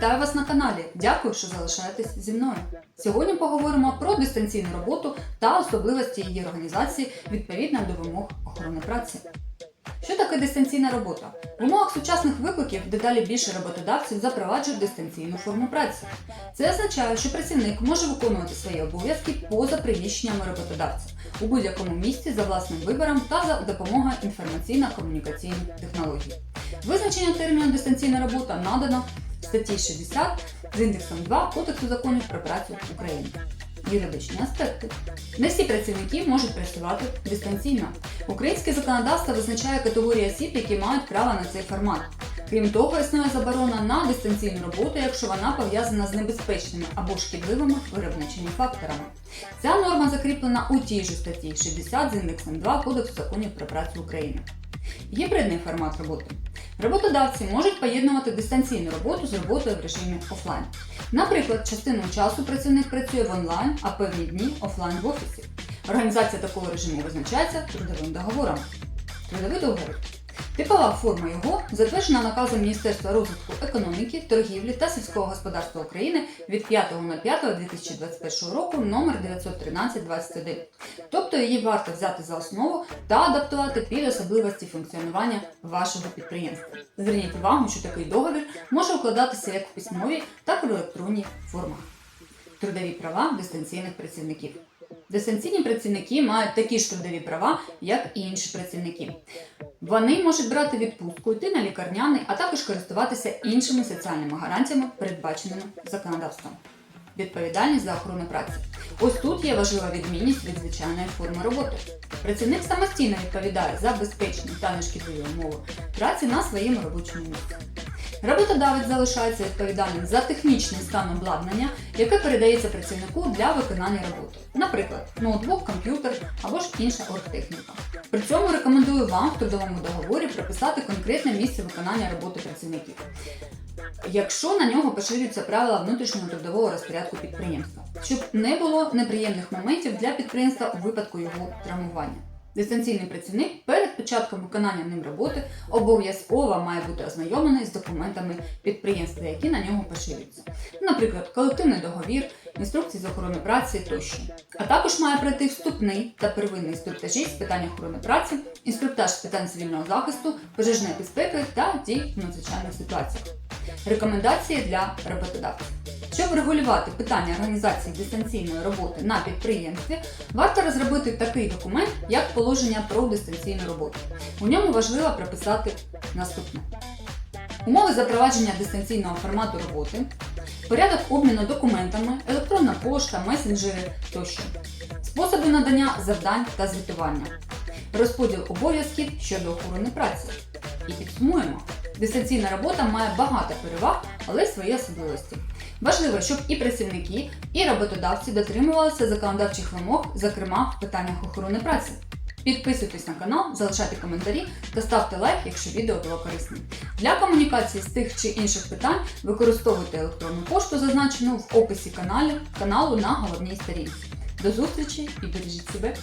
Вітаю вас на каналі. Дякую, що залишаєтесь зі мною. Сьогодні поговоримо про дистанційну роботу та особливості її організації відповідно до вимог охорони праці. Що таке дистанційна робота? В умовах сучасних викликів дедалі більше роботодавців запроваджують дистанційну форму праці. Це означає, що працівник може виконувати свої обов'язки поза приміщеннями роботодавця у будь-якому місці за власним вибором та за допомогою інформаційно-комунікаційних технологій. Визначення терміну дистанційна робота надано статті 60 з індексом 2 Кодексу законів про працю України. Юридичні аспекти. Не всі працівники можуть працювати дистанційно. Українське законодавство визначає категорії осіб, які мають право на цей формат. Крім того, існує заборона на дистанційну роботу, якщо вона пов'язана з небезпечними або шкідливими виробничими факторами. Ця норма закріплена у тій же статті 60 з індексом 2 Кодексу законів про працю України. Гібридний формат роботи. Роботодавці можуть поєднувати дистанційну роботу з роботою в режимі офлайн. Наприклад, частину часу працівник працює в онлайн, а певні дні офлайн в офісі. Організація такого режиму визначається трудовим договором. Трудовий договір. Типова форма його затверджена наказом Міністерства розвитку економіки, торгівлі та сільського господарства України від 5.05.2021 року номер 913-21. Тобто її варто взяти за основу та адаптувати під особливості функціонування вашого підприємства. Зверніть увагу, що такий договір може укладатися як в письмовій, так і в електронній формах. Трудові права дистанційних працівників. Дистанційні працівники мають такі ж трудові права, як і інші працівники. Вони можуть брати відпустку, йти на лікарняний, а також користуватися іншими соціальними гарантіями, передбаченими законодавством. Відповідальність за охорону праці. Ось тут є важлива відмінність від звичайної форми роботи. Працівник самостійно відповідає за безпечні та нешкідливі умови праці на своєму робочому місці. Роботодавець залишається відповідальним за технічний стан обладнання, яке передається працівнику для виконання роботи, наприклад, ноутбук, комп'ютер або ж інша оргтехніка. При цьому рекомендую вам в трудовому договорі прописати конкретне місце виконання роботи працівників, якщо на нього поширюються правила внутрішнього трудового розпорядку підприємства, щоб не було неприємних моментів для підприємства у випадку його травмування. Дистанційний працівник перед початком виконання ним роботи обов'язково має бути ознайомлений з документами підприємства, які на нього поширюються, наприклад, колективний договір, інструкції з охорони праці тощо. А також має пройти вступний та первинний інструктажі з питань охорони праці, інструктаж з питань цивільного захисту, пожежної безпеки та дій в надзвичайних ситуаціях. Рекомендації для роботодавців. Щоб регулювати питання організації дистанційної роботи на підприємстві, варто розробити такий документ, як положення про дистанційну роботу. У ньому важливо прописати наступне: умови запровадження дистанційного формату роботи, порядок обміну документами, електронна пошта, месенджери тощо, способи надання завдань та звітування, розподіл обов'язків щодо охорони праці. І підсумуємо. Дистанційна робота має багато переваг, але й свої особливості. Важливо, щоб і працівники, і роботодавці дотримувалися законодавчих вимог, зокрема в питаннях охорони праці. Підписуйтесь на канал, залишайте коментарі та ставте лайк, якщо відео було корисним. Для комунікації з тих чи інших питань використовуйте електронну пошту, зазначену в описі каналу, каналу на головній сторінці. До зустрічі і бережіть себе!